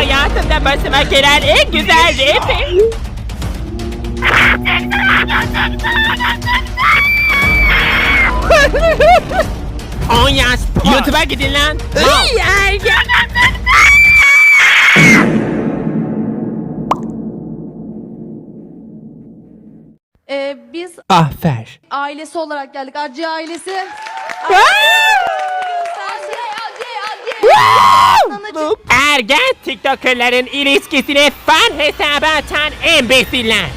Hayatımda başıma gelen en güzel rapi. On yaş YouTube'a gidin lan. Ay ergen. Ee, biz Afer. ailesi olarak geldik. Acı ailesi bunlar genç TikToker'ların ilişkisini fan hesabı atan imbesiller.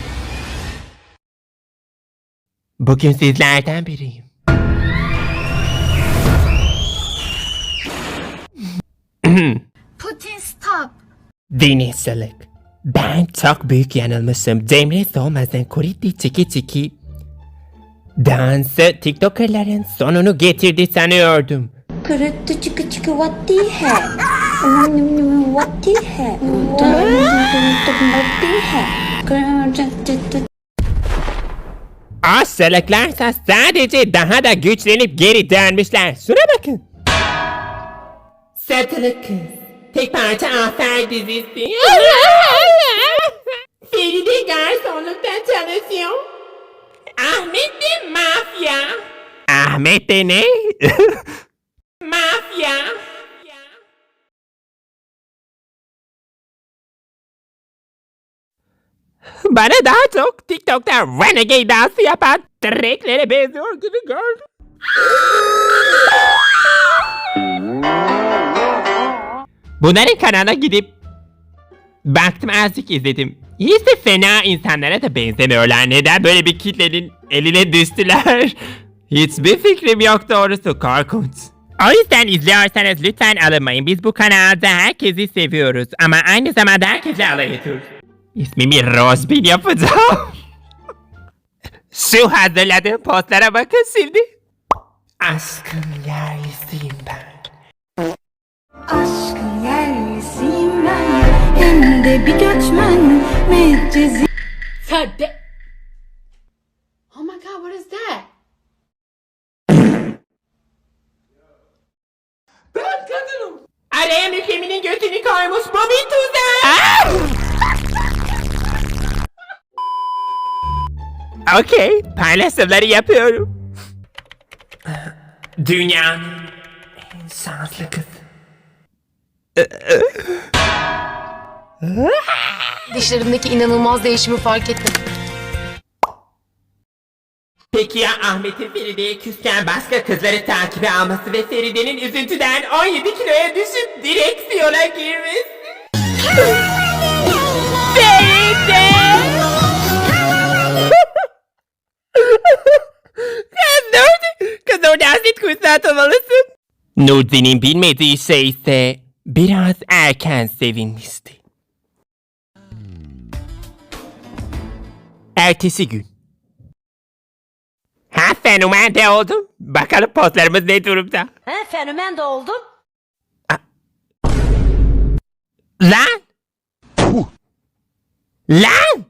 Bugün sizlerden biriyim. Putin stop. Dini Selek. Ben çok büyük yanılmışım. Demre Soğmaz'ın Kuriti Çiki Çiki dansı TikToker'ların sonunu getirdi sanıyordum. Kuriti Çiki Çiki what the heck? What sadece daha da güçlenip geri dönmüşler. Şuna bakın. Satılık kız. Tek parça afer dizisi. Feride garsonlukta çalışıyor. Ahmet de mafya. Ahmet de ne? mafya. Bana daha çok TikTok'ta renegade dansı yapan treklere benziyor gibi gördüm. Bunların kanalına gidip baktım azıcık izledim. De fena insanlara da benzemiyorlar. Neden böyle bir kitlenin eline düştüler? Hiçbir fikrim yok doğrusu korkunç. O yüzden izliyorsanız lütfen alınmayın. Biz bu kanalda herkesi seviyoruz. Ama aynı zamanda herkese alay ediyoruz. İsmimi Rosbin yapacağım. Şu hazırladığım postlara bakın şimdi. Aşkın yerlisiyim ben. Aşkın yerlisiyim ben. Hem de bir göçmen. Medcezir. Oh my god, what is that? Araya mükemminin götünü koymuş bu bir Okey, paylaşımları yapıyorum. Dünyanın en şanslı kızı. Dişlerimdeki inanılmaz değişimi fark ettim. Peki ya Ahmet'in Feride'ye küsken başka kızları takibe alması ve Feride'nin üzüntüden 17 kiloya düşüp direksiyona girmesi? Kız Nurdi! Kız Nurdi asit kuyusuna atılmalısın. Nurdi'nin bilmediği şey ise biraz erken sevinmişti. Ertesi gün. Ha fenomen de oldum. Bakalım postlarımız ne durumda. He fenomen de oldum. Lan! Lan!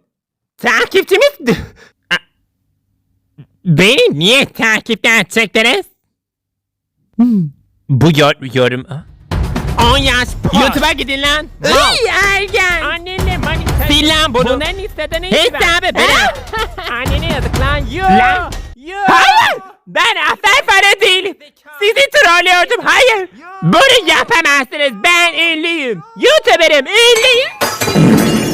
Takipçimiz... Beni niye takipten çektiniz? Bu yor yorum... 10 yaş YouTube'a gidin lan. Ay ergen. Annenle manita. Sil lan bunu. Bunların istediğini Hesabı bırak. Annene yazık lan. Yo. Lan. Hayır. Ben afer para değilim. Sizi trollüyordum. Hayır. Bunu yapamazsınız. Ben ünlüyüm. YouTuber'ım. Ünlüyüm.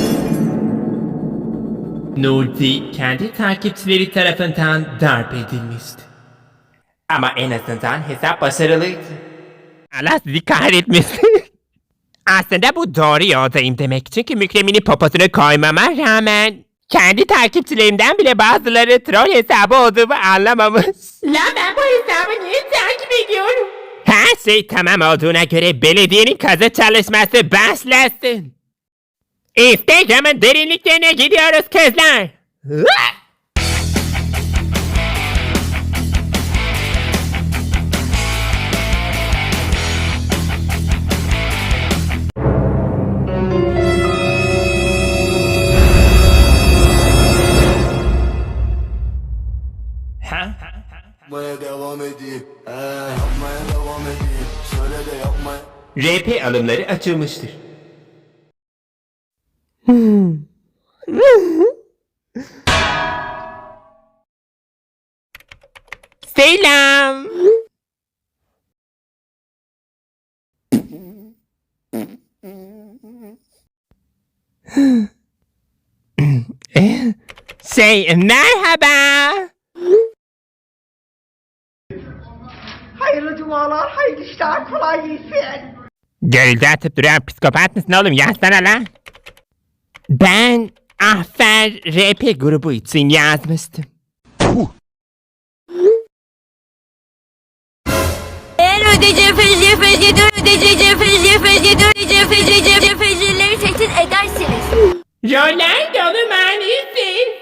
Nurdi kendi takipçileri tarafından darp edilmişti. Ama en azından hesap başarılıydı. Allah sizi kahretmesin. Aslında bu doğru yoldayım demek. Çünkü mükremini poposuna koymama rağmen kendi takipçilerimden bile bazıları troll hesabı olduğumu anlamamış. Lan ben bu hesabı niye takip ediyorum? Her şey tamam olduğuna göre belediyenin kazı çalışması başlasın. Instagram'ın derinliklerine gidiyoruz kızlar. Yapmaya devam edeyim. He, yapmaya devam edeyim. Söyle de yapma. RP alımları açılmıştır. Selam. Şey merhaba. Hayırlı cumalar, hayırlı işler, kolay gelsin. Gölde atıp duran psikopat mısın oğlum? Yazsana lan. Ben Ahfer RP grubu için yazmıştım. Eğer ödeyeceği feci feci dur ödeyeceği feci feci dur ödeyeceği feci fecileri tehdit edersiniz. Dolu manisin.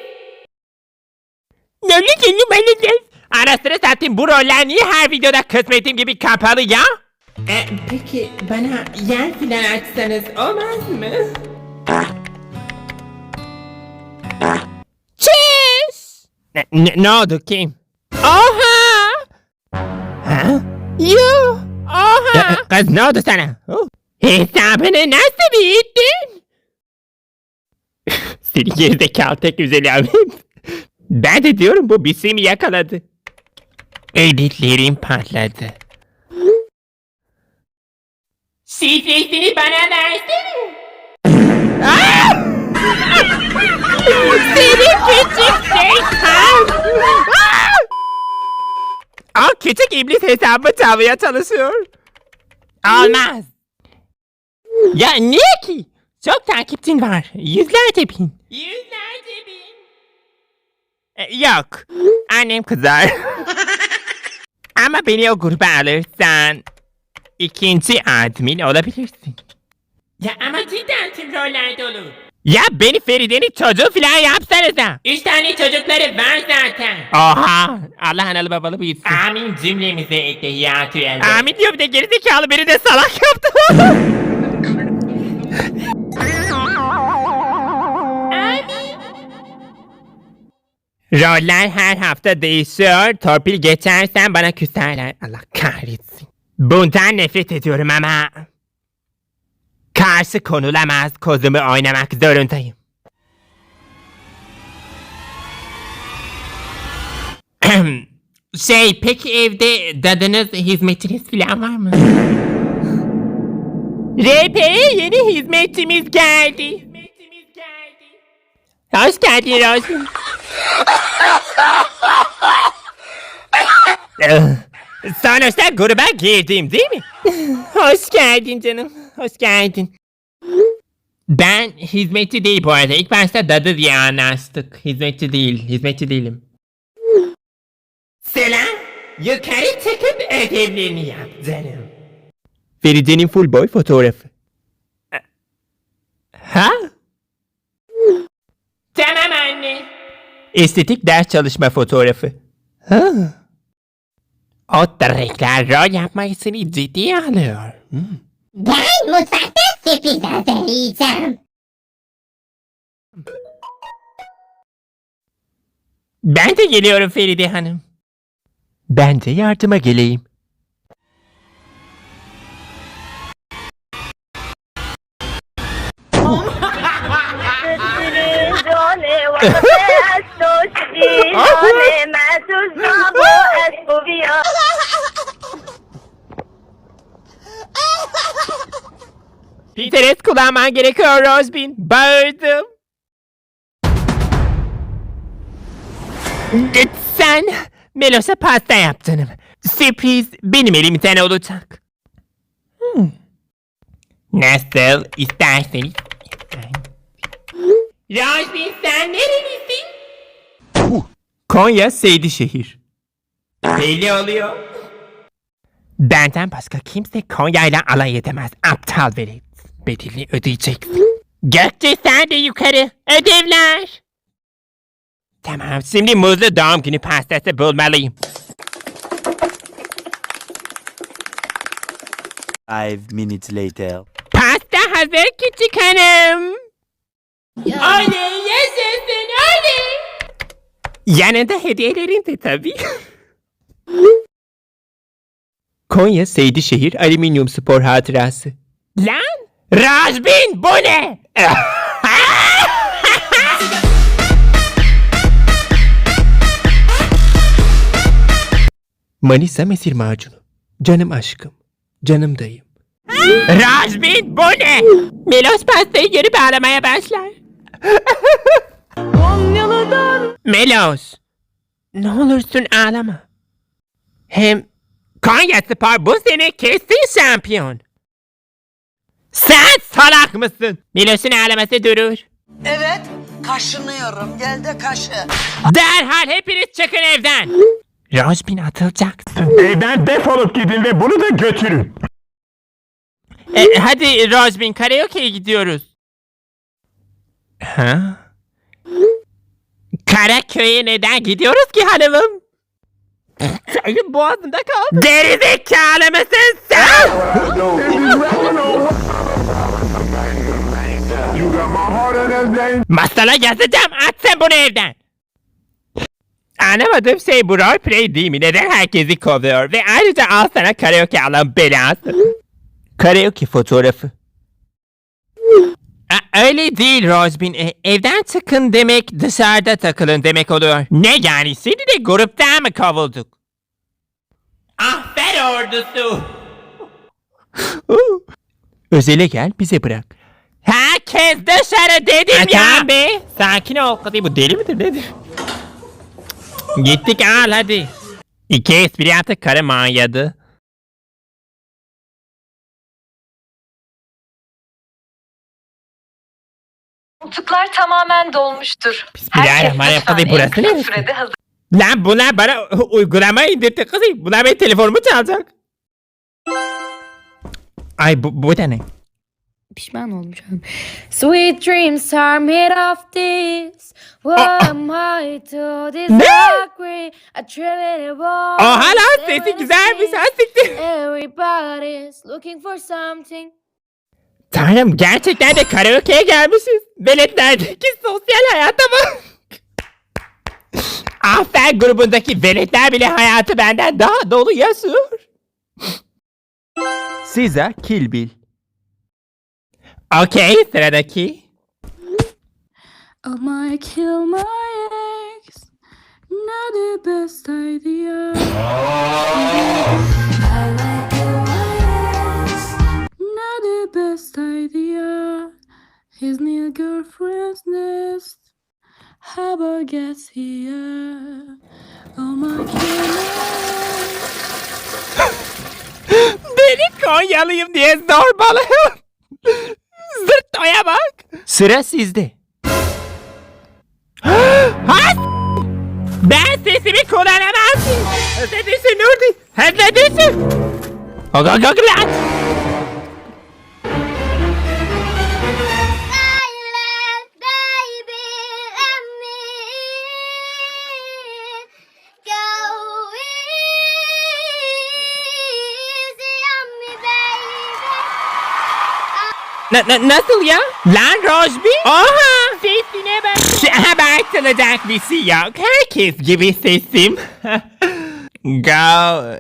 Ne ne manisin? Arasını satayım bu roller niye her videoda kısmetim gibi kapalı ya? E, peki bana yer filan açsanız olmaz mı? Ne, ne, ne oldu kim? Oha! Ha? Yo! Oha! Kız ne oldu sana? Oh. Hesabını nasıl bildin? Seni gerizekalı tek güzeli abi. ben de diyorum bu bisimi yakaladı. Editlerim patladı. Şifresini bana versene. Seni küçük şeytan. Aa! Küçük iblis hesabımı çalmaya çalışıyor. Olmaz. Ya niye ki? Çok takipçin var. Yüzlerce bin. Yüzlerce bin. E, yok. Annem kızar. Ama beni o gruba alırsan ikinci admin olabilirsin. Ya ama cidden tüm roller dolu. Ya beni Feride'nin çocuğu falan yapsanıza. Üç tane çocukları var zaten. Oha. Allah analı babalı büyütsün. Amin cümlemize ettehiyyatü elde. Amin diyor bir de gerizekalı beni de salak yaptı. Roller her hafta değişiyor. Torpil geçersen bana küserler. Allah kahretsin. Bundan nefret ediyorum ama. Karşı konulamaz kozumu oynamak zorundayım. şey peki evde dadınız hizmetiniz falan var mı? RP'ye yeni hizmetçimiz geldi. Hoş geldin Rose. Sonuçta gruba girdim değil mi? Hoş geldin canım. Hoş geldin. Ben hizmetçi değil bu arada. İlk başta dadı diye anlaştık. Hizmetçi değil. Hizmetçi değilim. Selam. Yukarı çıkıp ödevlerini yap canım. Feride'nin full boy fotoğrafı. Ha? Tamam anne. Estetik ders çalışma fotoğrafı. Ha. O direkler rol yapmasını ciddiye alıyor. Hmm. Ben mutfakta sürpriz hazırlayacağım. Ben de geliyorum Feride Hanım. Ben de yardıma geleyim. Pinterest kullanman gerekiyor Rosbin. Bağırdım. Sen Melos'a pasta yaptın. Sürpriz benim elimden olacak. Hmm. Nasıl isterseniz. Rosbin sen nerelisin? Konya Seydişehir. Belli oluyor. Benden başka kimse Konya'yla alay edemez. Aptal velet. Bedelini ödeyeceksin. Gökçe sen de yukarı. Ödevler. Tamam şimdi muzlu doğum günü pastası bulmalıyım. Five minutes later. Pasta hazır küçük hanım. Oley yaşasın oley. Yanında hediyelerin de tabii. Konya Seydişehir Alüminyum Spor Hatırası. Lan! Razbin bu ne? Manisa Mesir Macunu. Canım aşkım. Canım dayım. Razbin bu ne? Milos pastayı görüp ağlamaya başlar. Melos. Ne olursun ağlama. Hem Konya Spor bu sene kesin şampiyon. Sen salak mısın? Melos'un ağlaması durur. Evet, kaşınıyorum. Gel de kaşı. Derhal hepiniz çıkın evden. Rojbin atılacaksın. Evden defolup gidin ve bunu da götürün. E, hadi Rojbin karaoke'ye gidiyoruz. Ha? Karaköy'e neden gidiyoruz ki hanımım? Çayın boğazında kaldı. Gerizekalı mısın sen? Masala yazacağım at sen bunu evden. Anlamadığım şey bu roleplay değil mi? Neden herkesi kovuyor? Ve ayrıca al sana karaoke alan belası. Karaoke fotoğrafı. Öyle değil Rosbin. E, evden çıkın demek dışarıda takılın demek oluyor. Ne yani seni de gruptan mı kovulduk? Afer ordusu. Özele gel bize bırak. Herkes dışarı dedim ya. Tamam be. Sakin ol. Kızı bu deli midir nedir? Gittik al hadi. İki espri yaptık karı manyadı. Koltuklar tamamen dolmuştur. Bismillahirrahmanirrahim. Kızı burası neresi? sürede hazır. Lan bunlar bana uygulama indirdi kızı. Bunlar benim telefonumu çalacak. Ay bu, bu da ne? Pişman olacağım. Sweet dreams are made of this. What am I to disagree? I all. Oha lan sesi güzelmiş. Ha siktir. Everybody's looking for something. Tanrım gerçekten de karaoke'ye gelmişiz. Veletlerdeki sosyal hayata bak. Afer grubundaki veletler bile hayatı benden daha dolu yaşıyor. Caesar Kill Bill. Okey sıradaki. I might kill my ex. Not the best idea. Best idea. His new girlfriend's nest. How about gets here? Oh my god. Beni Konyalıyım diye zorbalıyor. Zırtoya bak. Sıra sizde. ha? Ben sesimi kullanamam düşün Nurdi. Hızlı düşün. Na, na, nasıl ya? Lan Rojbi? Oha! Sesine bak. Abartılacak bir şey yok. Herkes gibi sesim. Go.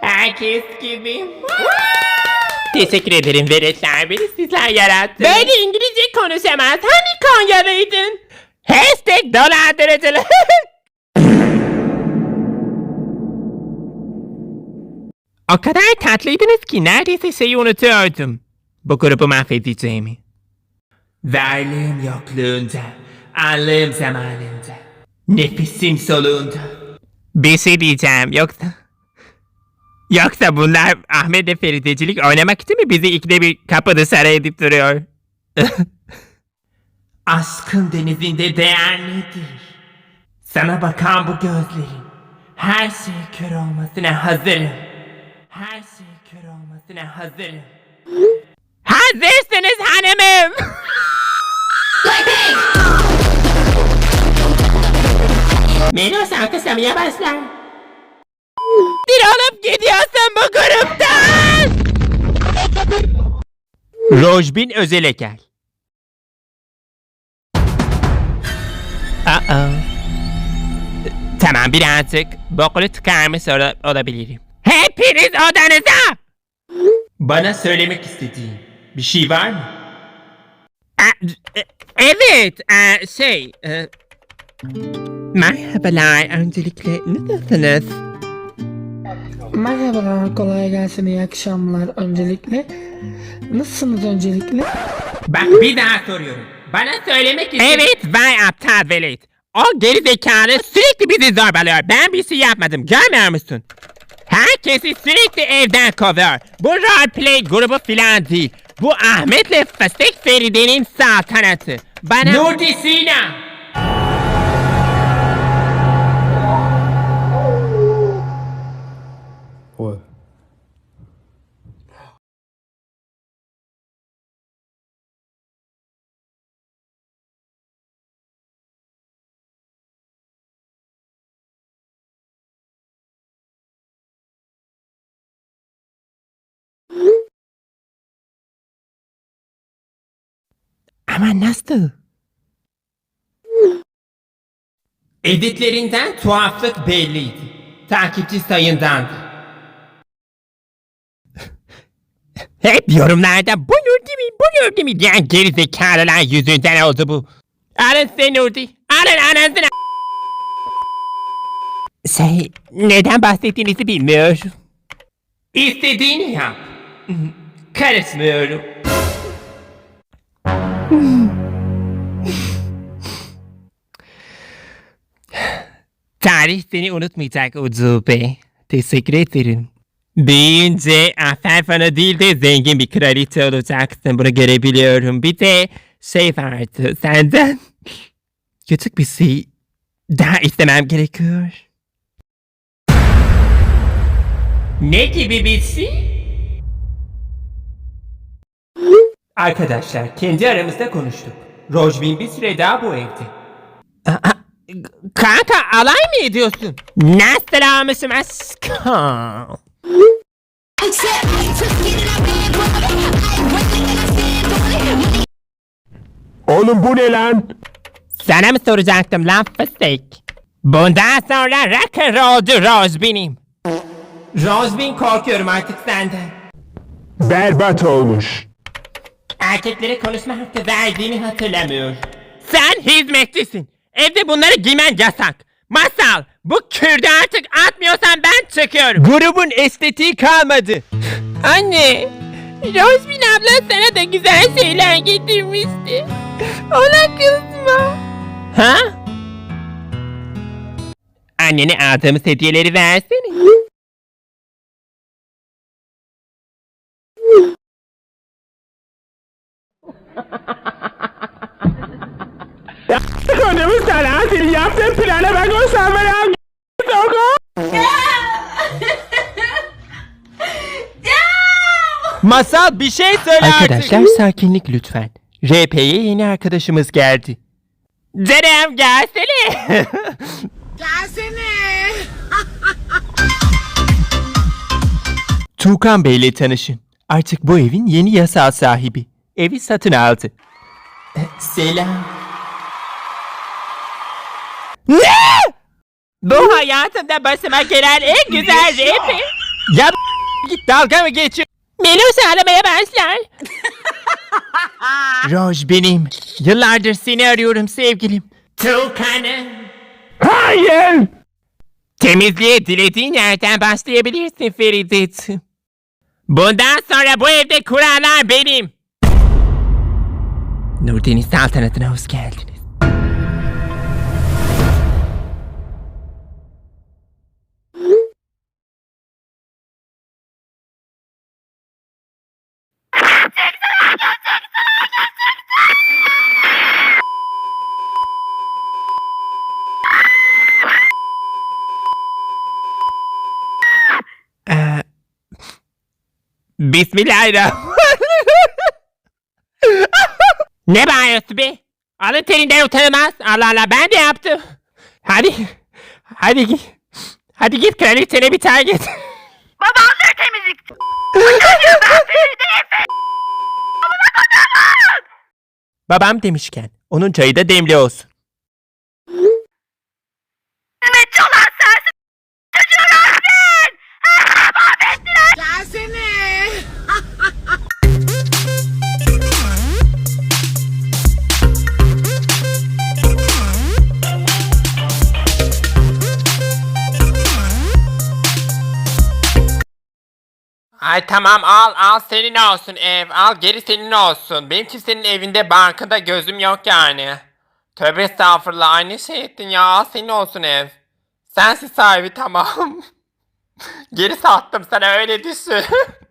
Herkes gibi. Teşekkür ederim veletler. Beni sizler yarattı. Böyle İngilizce konuşamaz. Hani Konyalıydın? Hashtag dolandırıcılık. O kadar tatlıydınız ki neredeyse şeyi unutuyordum. Bu grubu mahvedeceğimi. Varlığım yokluğunda, anlığım zamanında, nefesim soluğunda. Bir şey diyeceğim yoksa... Yoksa bunlar Ahmet'le Feridecilik oynamak için mi bizi ikide bir kapı dışarı edip duruyor? Aşkın denizinde değer nedir? Sana bakan bu gözlerin her şey kör olmasına hazırım. Her şey kör olmasına hazırım. Hazırsınız hanımım. Melos alkışlamaya başlar. Bir olup gidiyorsun bu gruptan. Rojbin Özelekel. Uh-oh. Tamam birazcık bokunu tıkarmış ola- olabilirim. Hepiniz odanıza! Bana söylemek istediğin bir şey var mı? evet, e, şey... e, Merhabalar. Öncelikle nasılsınız? Merhabalar, kolay gelsin, iyi akşamlar öncelikle. Nasılsınız öncelikle? Bak bir daha soruyorum. Bana söylemek için... Evet vay aptal velet. O geri zekalı sürekli bizi zorbalıyor. Ben bir şey yapmadım. Görmüyor musun? Herkesi sürekli evden kovuyor. Bu roleplay grubu filan değil. Bu Ahmet'le Fıstık Feride'nin saltanatı. Bana... Nurdi Ama nasıl? Editlerinden tuhaflık belliydi. Takipçi sayındandı. Hep yorumlarda bu Nurdi mi bu Nurdi mi diyen gerizekalılar yüzünden oldu bu. Alın sen Nurdi. Alın anasını. Şey neden bahsettiğinizi bilmiyorum. İstediğini yap. Karışmıyorum. Tarih seni unutmayacak ucube. Teşekkür ederim. Büyüyünce afer fanı değil de zengin bir kraliçe olacaksın. Bunu görebiliyorum. Bir de şey vardı senden. Küçük bir şey daha istemem gerekiyor. Ne gibi bir şey? Arkadaşlar kendi aramızda konuştuk. Rojbin bir süre daha bu evde. Kanka alay mı ediyorsun? Nasıl almışım aşkım? Oğlum bu ne lan? Sana mı soracaktım lan fıstık? Bundan sonra rock'n'rollcu Rojbin'im. Rojbin korkuyorum artık senden. Berbat olmuş. Erkeklere konuşma hakkı verdiğimi hatırlamıyor. Sen hizmetçisin. Evde bunları giymen yasak. Masal, bu kürdü artık atmıyorsan ben çıkıyorum. Grubun estetiği kalmadı. Anne, Rosmin abla sana da güzel şeyler getirmişti. Ona kızma. Ha? Annene aldığımız hediyeleri versene. Önümüz sana senin yaptığın plana ben göstermeye Masal bir şey söyle Arkadaşlar sakinlik lütfen. RP'ye yeni arkadaşımız geldi. Cerem gelsene. Gelsene. Tuğkan Bey ile tanışın. Artık bu evin yeni yasal sahibi. Evi satın aldı. Selam. Ne? Bu hayatımda başıma gelen en güzel rap. Ya git dalga mı geçiyor? Melos aramaya başlar. Roj benim. Yıllardır seni arıyorum sevgilim. Tuğkan'ım. Hayır! Temizliğe dilediğin yerden başlayabilirsin Ferideciğim. Bundan sonra bu evde kurallar benim. Nurdeniz saltanatına hoş geldiniz. Ee, Bismillahirrahmanirrahim. Ne bağırıyorsun be? Alın terinden utanılmaz. Allah Allah ben de yaptım. Hadi. Hadi git. Hadi git kraliçene bir tane git. Babamdır temizlik. Babam demişken onun çayı da demli olsun. Tamam al al senin olsun ev. Al geri senin olsun. Benim kimsenin evinde bankada gözüm yok yani. Tövbe estağfurullah aynı şey ettin ya. Al senin olsun ev. Sensin sahibi tamam. geri sattım sana öyle düşün.